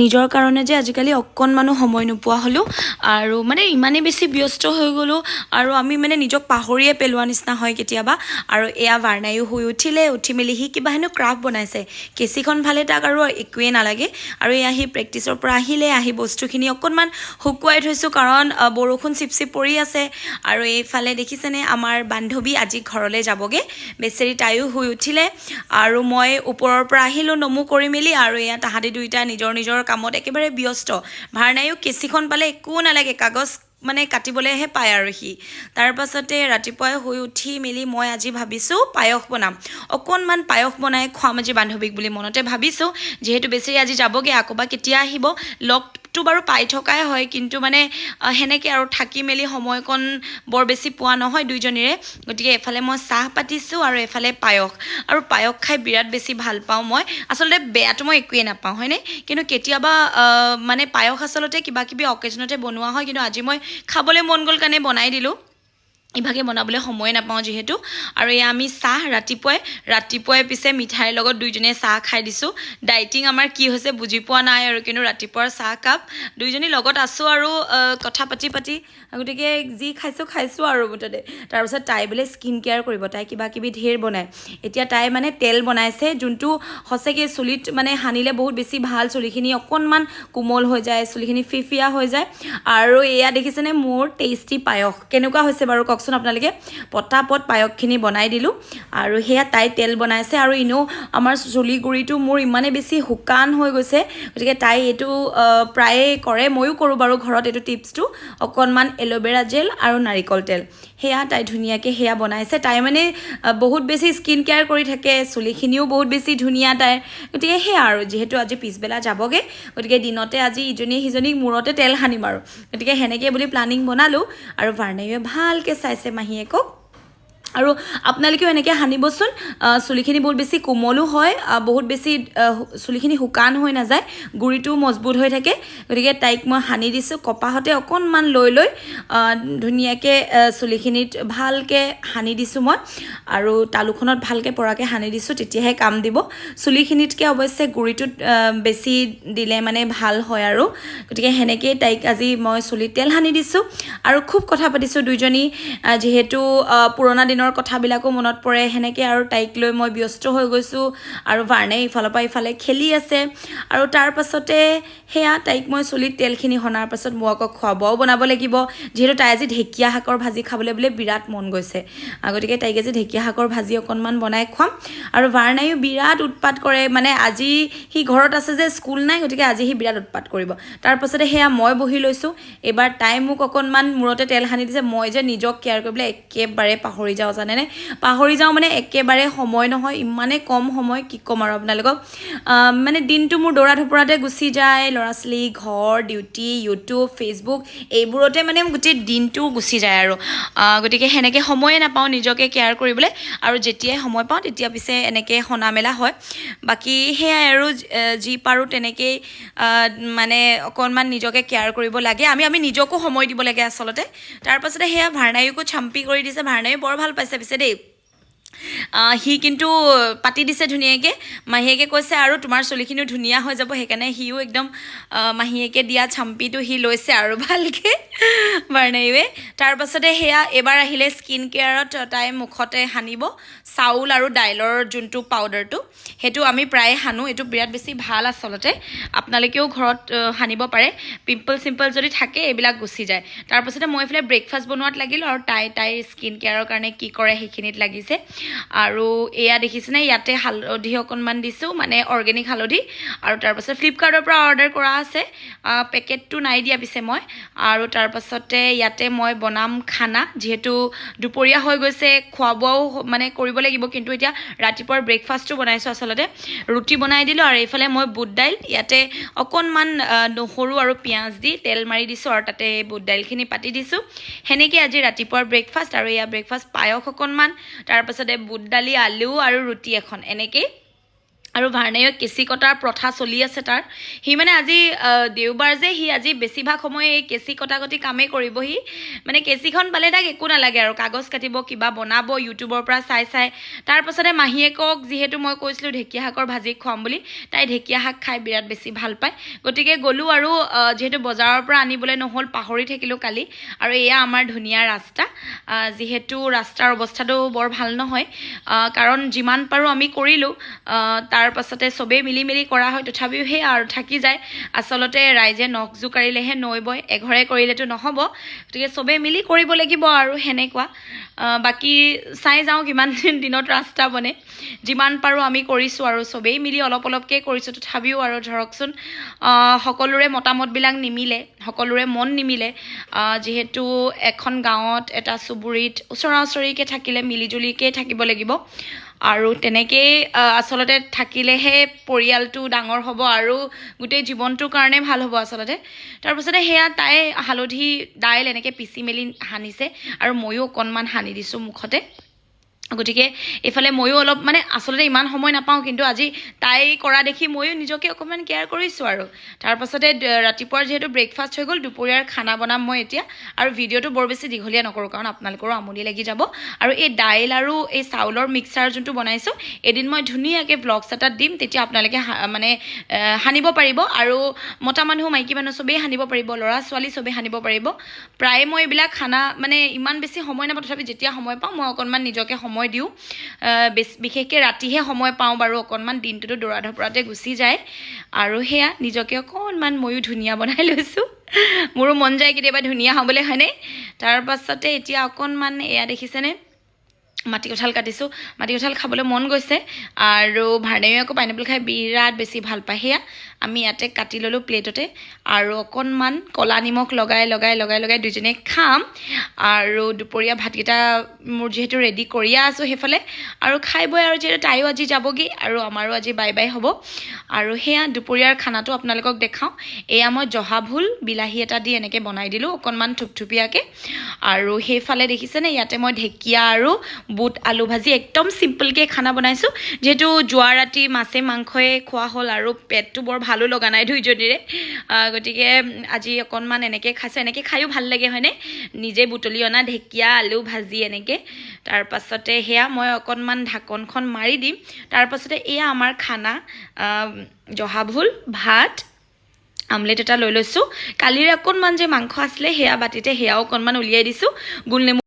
নিজৰ কাৰণে যে আজিকালি অকণমানো সময় নোপোৱা হ'লোঁ আৰু মানে ইমানেই বেছি ব্যস্ত হৈ গ'লোঁ আৰু আমি মানে নিজক পাহৰিয়ে পেলোৱা নিচিনা হয় কেতিয়াবা। আৰু এয়া বাৰ্ণায়ো শুই উঠিলে, উঠি মেলি সি কিবা হেনো ক্ৰাফ্ট বনাইছে। কেঁচিখন ভালে তাক আৰু একোৱেই নালাগে। আৰু এয়া সি প্ৰেক্টিছৰ পৰা আহিলে, আহি বস্তুখিনি অকণমান শুকুৱাই থৈছোঁ কাৰণ বৰষুণ চিপ চিপ পৰি আছে। আৰু এইফালে দেখিছেনে, আমাৰ বান্ধৱী আজি ঘৰলৈ যাবগৈ। বেচেৰি তাইও শুই উঠিলে। আৰু মই ওপৰৰ পৰা আহিলোঁ, নমু কৰি মেলি আৰু এয়া তাহাঁতি দুইটা নিজৰ নিজৰ কামত একেবাৰে ব্যস্ত। ভাৰনায়ো কেঁচিখন পালে একো নালাগে, কাগজ মানে কাটিবলৈহে পায় আৰু সি। তাৰ পাছতে ৰাতিপুৱাই শুই উঠি মেলি মই আজি ভাবিছোঁ পায়স বনাম। অকণমান পায়স বনাই খুৱাম আজি বান্ধৱীক বুলি মনতে ভাবিছোঁ। যিহেতু বেছি আজি যাবগৈ, আকৌ বা কেতিয়া আহিব লগটো বাৰু পাই থকাই হয়, কিন্তু মানে সেনেকৈ আৰু থাকি মেলি সময়কণ বৰ বেছি পোৱা নহয় দুইজনীৰে। গতিকে এফালে মই চাহ পাতিছোঁ আৰু এফালে পায়স। আৰু পায়স খাই বিৰাট বেছি ভালো পাওঁ মই। আচলতে বেয়াটো মই একোৱেই নাপাওঁ, হয়নে? কিন্তু কেতিয়াবা মানে পায়স আচলতে কিবা কিবি অকেজনতে বনোৱা হয়, কিন্তু আজি মই খাবলৈ মন গ'ল কাৰণে বনাই দিলোঁ। ইভাগে বনাবলৈ সময়ে নাপাওঁ যিহেতু। আৰু এয়া আমি চাহ ৰাতিপুৱাই ৰাতিপুৱাই পিছে মিঠাইৰ লগত দুইজনীয়ে চাহ খাই দিছোঁ। ডাইটিং আমাৰ কি হৈছে বুজি পোৱা নাই আৰু কিন্তু ৰাতিপুৱাৰ চাহ কাপ। দুইজনী লগত আছোঁ আৰু কথা পাতি পাতি গতিকে যি খাইছোঁ খাইছোঁ আৰু মুঠতে। তাৰপিছত তাই বোলে স্কিন কেয়াৰ কৰিব তাই কিবা কিবি ঢেৰ বনায় এতিয়া তাই মানে তেল বনাইছে যোনটো সঁচাকৈ চুলিত মানে সানিলে বহুত বেছি ভাল চুলিখিনি অকণমান কোমল হৈ যায় চুলিখিনি ফিফিয়া হৈ যায়। আৰু এয়া দেখিছেনে মোৰ টেষ্টি পায়স। কেনেকুৱা হৈছে বাৰু কওকচোন আপোনালোকে। পটাপট পায়সখিনি বনাই দিলোঁ আৰু সেয়া তাই তেল বনাইছে আৰু এনেও আমাৰ চুলি গুৰিটো মোৰ ইমানেই বেছি শুকান হৈ গৈছে গতিকে তাই এইটো প্ৰায়ে কৰে ময়ো কৰোঁ বাৰু ঘৰত এইটো টিপছটো অকণমান এল'ভেৰা জেল আৰু নাৰিকল তেল। সেয়া, তাই ধুনীয়াকৈ সেয়া বনাইছে। তাই মানে বহুত বেছি স্কিন কেয়াৰ কৰি থাকে, চুলিখিনিও বহুত বেছি ধুনীয়া তাইৰ। গতিকে সেয়া আৰু, যিহেতু আজি পিছবেলা যাবগৈ, গতিকে দিনতে আজি ইজনীয়ে সিজনীক মূৰতে তেল সানিম আৰু। গতিকে সেনেকৈ বুলি প্লানিং বনালোঁ আৰু ভাৰ্ণাইয়ে ভালকৈ চাইছে মাহীয়েকক। আৰু আপোনালোকেও এনেকৈ সানিবচোন। চুলিখিনি বহুত বেছি কোমলো হয় বহুত বেছি চুলিখিনি শুকান হৈ নাযায় গুৰিটোও মজবুত হৈ থাকে। গতিকে তাইক মই সানি দিছোঁ, কপাহতে অকণমান লৈ লৈ ধুনীয়াকৈ চুলিখিনিত ভালকৈ সানি দিছোঁ মই। আৰু তালুখনত ভালকৈ পৰাকৈ সানি দিছোঁ, তেতিয়াহে কাম দিব। চুলিখিনিতকৈ অৱশ্যে গুৰিটোত বেছি দিলে মানে ভালো হয় আৰু। গতিকে সেনেকৈয়ে তাইক আজি মই চুলিত তেল সানি দিছোঁ। আৰু খুব কথা পাতিছোঁ দুইজনী যিহেতু পুৰণা দিনৰ কথাবিলাকো মনত পৰে। সেনেকৈ আৰু তাইক লৈ মই ব্যস্ত হৈ গৈছোঁ আৰু ভাৰ্ণে ইফালৰ পৰা ইফালে খেলি আছে। আৰু তাৰ পাছতে সেয়া তাইক মই চুলিত তেলখিনি সনাৰ পাছত মই আকৌ খোৱা বোৱাও বনাব লাগিব। যিহেতু তাই আজি ঢেকীয়া শাকৰ ভাজি খাবলৈ বোলে বিৰাট মন গৈছে। গতিকে তাইক আজি ঢেকীয়া শাকৰ ভাজি অকণমান বনাই খুৱাম। আৰু ভাৰ্ণায়ো বিৰাট উৎপাত কৰে। মানে আজি সি ঘৰত আছে যে স্কুল নাই গতিকে আজি সি বিৰাট উৎপাত কৰিব। তাৰ পাছতে সেয়া মই বহি লৈছোঁ। এইবাৰ তাই মোক অকণমান মূৰতে তেল সানি দিছে। মই যে নিজক কেয়াৰ কৰিবলৈ একেবাৰে পাহৰি যাওঁ। জানেনে? পাহৰি যাওঁ মানে একেবাৰে সময় নহয় ইমানেই কম সময়, কি ক'ম আৰু আপোনালোকক? মানে দিনটো মোৰ দৌৰা ধপৰাতে গুচি যায় ল'ৰা ছোৱালী ঘৰ ডিউটি ইউটিউব ফেচবুক এইবোৰতে মানে গোটেই দিনটো গুচি যায় আৰু। গতিকে সেনেকৈ সময়ে নাপাওঁ নিজকে কেয়াৰ কৰিবলৈ আৰু যেতিয়াই সময় পাওঁ, তেতিয়া পিছে এনেকৈ সনা মেলা হয়। বাকী সেয়াই আৰু যি পাৰোঁ তেনেকেই মানে অকণমান নিজকে কেয়াৰ কৰিব লাগে। আমি আমি নিজকো সময় দিব লাগে আচলতে। তাৰ পাছতে সেয়া ভাৰ্ণায়ুকো চাম্পি কৰি দিছে। ভাৰ্ণায়ু বৰ ভালো পাইছে। পিছে দেই। সি কিন্তু পাতি দিছে ধুনীয়াকৈ। মাহীয়েকে কৈছে আৰু তোমাৰ চুলিখিনিও ধুনীয়া হৈ যাব, সেইকাৰণে সিও একদম মাহীয়েকে দিয়া চাম্পিটো সি লৈছে আৰু ভালকৈ। বাৰ্ণায়ুৱে তাৰ পাছতে সেয়া এইবাৰ আহিলে স্কিন কেয়াৰত তাই মুখতে সানিব। চাউল আৰু দাইলৰ যোনটো পাউডাৰটো সেইটো আমি প্ৰায়ে সানো। এইটো বিৰাট বেছি ভাল আচলতে। আপোনালোকেও ঘৰত সানিব পাৰে। পিম্পল চিম্পল যদি থাকে এইবিলাক গুচি যায়। তাৰপাছতে মই এইফালে ব্ৰেকফাষ্ট বনোৱাত লাগিলোঁ আৰু তাই তাইৰ স্কিন কেয়াৰৰ কাৰণে কি কৰে সেইখিনিত লাগিছে। আৰু এয়া দেখিছেনে? ইয়াতে হালধি অকণমান দিছোঁ মানে অৰ্গেনিক হালধি। আৰু তাৰপাছত ফ্লিপকাৰ্টৰ পৰা অৰ্ডাৰ কৰা আছে। পেকেটটো নাই দিয়া পিছে মই। আৰু তাৰপাছতে ইয়াতে মই বনাম খানা যিহেতু দুপৰীয়া হৈ গৈছে খোৱা বোৱাও মানে কৰিব লাগিব কিন্তু এতিয়া ৰাতিপুৱাৰ ব্ৰেকফাষ্টটো বনাইছোঁ আচলতে। ৰুটি বনাই দিলোঁ আৰু এইফালে মই বুট দাইল ইয়াতে অকণমান নহৰু আৰু পিঁয়াজ দি তেল মাৰি দিছোঁ আৰু তাতে বুট দাইলখিনি পাতি দিছোঁ। সেনেকৈ আজি ৰাতিপুৱাৰ ব্ৰেকফাষ্ট আৰু এয়া ব্ৰেকফাষ্ট পায়স অকণমান তাৰপাছতে বুট দালি আলু আৰু ৰুটি এখন এনেকেই। আৰু ভাৰ্ণায়ক কেঁচি কটাৰ প্ৰথা চলি আছে তাৰ। সি মানে আজি দেওবাৰ যে, সি আজি বেছিভাগ সময় এই কেঁচি কটা কটি কামেই কৰিব সি মানে কেঁচিখন পালে তাক একো নালাগে আৰু, কাগজ কাটিব, কিবা বনাব, ইউটিউবৰ পৰা চাই চাই। তাৰপাছতে মাহীয়েকক যিহেতু মই কৈছিলোঁ ঢেকীয়া শাকৰ ভাজি খুৱাম বুলি, তাই ঢেকীয়া শাক খাই বিৰাট বেছি ভালো পায়। গতিকে গ'লোঁ আৰু যিহেতু বজাৰৰ পৰা আনিবলৈ নহ'ল, পাহৰি থাকিলোঁ কালি। আৰু এয়া আমাৰ ধুনীয়া ৰাস্তা। যিহেতু ৰাস্তাৰ অৱস্থাটো বৰ ভালো নহয়। কাৰণ যিমান পাৰোঁ আমি কৰিলোঁ তাৰ পাছতে চবেই মিলি মিলি কৰা হয়। তথাপিও সেই আৰু থাকি যায়। আচলতে ৰাইজে নখ জোকাৰিলেহে নৈ বয় এঘৰে কৰিলেতো নহ'ব। গতিকে চবেই মিলি কৰিব লাগিব আৰু সেনেকুৱা। বাকী চাই যাওঁ কিমান দিনত ৰাস্তা বনে। যিমান পাৰোঁ আমি কৰিছোঁ আৰু চবেই মিলি অলপ অলপকৈ কৰিছোঁ। তথাপিও আৰু ধৰকচোন সকলোৰে মতামতবিলাক নিমিলে সকলোৰে মন নিমিলে। যিহেতু এখন গাঁৱত এটা চুবুৰীত ওচৰা ওচৰিকৈ থাকিলে মিলিজুলিকৈ থাকিব লাগিব। আৰু তেনেকেই আচলতে থাকিলেহে পৰিয়ালটো ডাঙৰ হ'ব আৰু গোটেই জীৱনটোৰ কাৰণে ভাল হ'ব আচলতে। তাৰপাছতে সেয়া তাই হালধি দাইল এনেকৈ পিচি মেলি সানিছে আৰু ময়ো অকণমান সানি দিছোঁ মুখতে। গতিকে এইফালে ময়ো অলপ মানে আচলতে ইমান সময় নাপাওঁ, কিন্তু আজি তাই কৰা দেখি ময়ো নিজকে অকণমান কেয়াৰ কৰিছোঁ আৰু। তাৰপাছতে ৰাতিপুৱাৰ যিহেতু ব্ৰেকফাষ্ট হৈ গ'ল, দুপৰীয়াৰ খানা বনাম মই এতিয়া, আৰু ভিডিঅ'টো বৰ বেছি দীঘলীয়া নকৰোঁ, কাৰণ আপোনালোকৰো আমনি লাগি যাব। আৰু এই দাইল আৰু এই চাউলৰ মিক্সাৰ যোনটো বনাইছোঁ, এদিন মই ধুনীয়াকৈ ব্লগছ এটাত দিম, তেতিয়া আপোনালোকে মানে সানিব পাৰিব, আৰু মতা মানুহ, মাইকী মানুহ চবেই সানিব পাৰিব ল'ৰা ছোৱালী চবেই সানিব পাৰিব। প্ৰায়ে মই এইবিলাক খানা মানে ইমান বেছি সময় নাপাওঁ, তথাপি যেতিয়া সময় পাওঁ, মই অকণমান নিজকে সময় দিওঁ। আহ, বেছ- বিশেষকৈ ৰাতিহে সময় পাওঁ বাৰু অকণমান দিনটোতো দৌৰা ধপৰাতে গুচি যায়। আৰু সেয়া নিজকে অকণমান ময়ো ধুনীয়া বনাই লৈছোঁ। মোৰো মন যায় কেতিয়াবা ধুনীয়া হ'বলৈ হয়নে? তাৰ পাছতে এতিয়া অকণমান এয়া দেখিছেনে? মাটি কঁঠাল কাটিছোঁ। মাটি কঁঠাল খাবলৈ মন গৈছে। আৰু ভাৰ্ণায়ো আকৌ পাইনেপল খাই বিৰাট বেছি ভাল পায়। সেয়া আমি ইয়াতে কাটি ল'লোঁ প্লেটতে। আৰু অকণমান ক'লা নিমখ লগাই লগাই লগাই লগাই দুইজনীয়ে খাম। আৰু দুপৰীয়া ভাতকেইটা মোৰ যিহেতু ৰেডি কৰিয়ে আছোঁ সেইফালে। আৰু খাই বৈ আৰু যিহেতু তাইও আজি যাবগৈ আৰু আমাৰো আজি বাই বাই হ'ব। আৰু সেয়া দুপৰীয়াৰ খানাটো আপোনালোকক দেখাওঁ। এয়া মই জহা ভোল, বিলাহী এটা দি এনেকৈ বনাই দিলোঁ অকণমান থুপথুপীয়াকৈ। আৰু সেইফালে দেখিছেনে ইয়াতে মই ঢেকীয়া আৰু বুট আলু ভাজি একদম চিম্পলকৈ খানা বনাইছোঁ। যিহেতু যোৱা ৰাতি মাছে মাংসই খোৱা হ'ল আৰু পেটটো বৰ ভালো লগা নাই দুইজনীৰে। গতিকে, আজি অকণমান এনেকৈ খাইছোঁ, এনেকৈ খায়ো ভালো লাগে, হয়নে? নিজে বুটলি অনা, ঢেকীয়া, আলু ভাজি এনেকৈ। তাৰপাছতে সেয়া মই অকণমান ঢাকনখন মাৰি দিম। তাৰপাছতে এয়া আমাৰ খানা জহা ভোল, ভাত, আমলেট এটা লৈ লৈছোঁ। কালিৰে অকণমান যে মাংস আছিলে, সেয়া বাতিতে সেয়াও অকণমান উলিয়াই দিছোঁ। গোল নেমু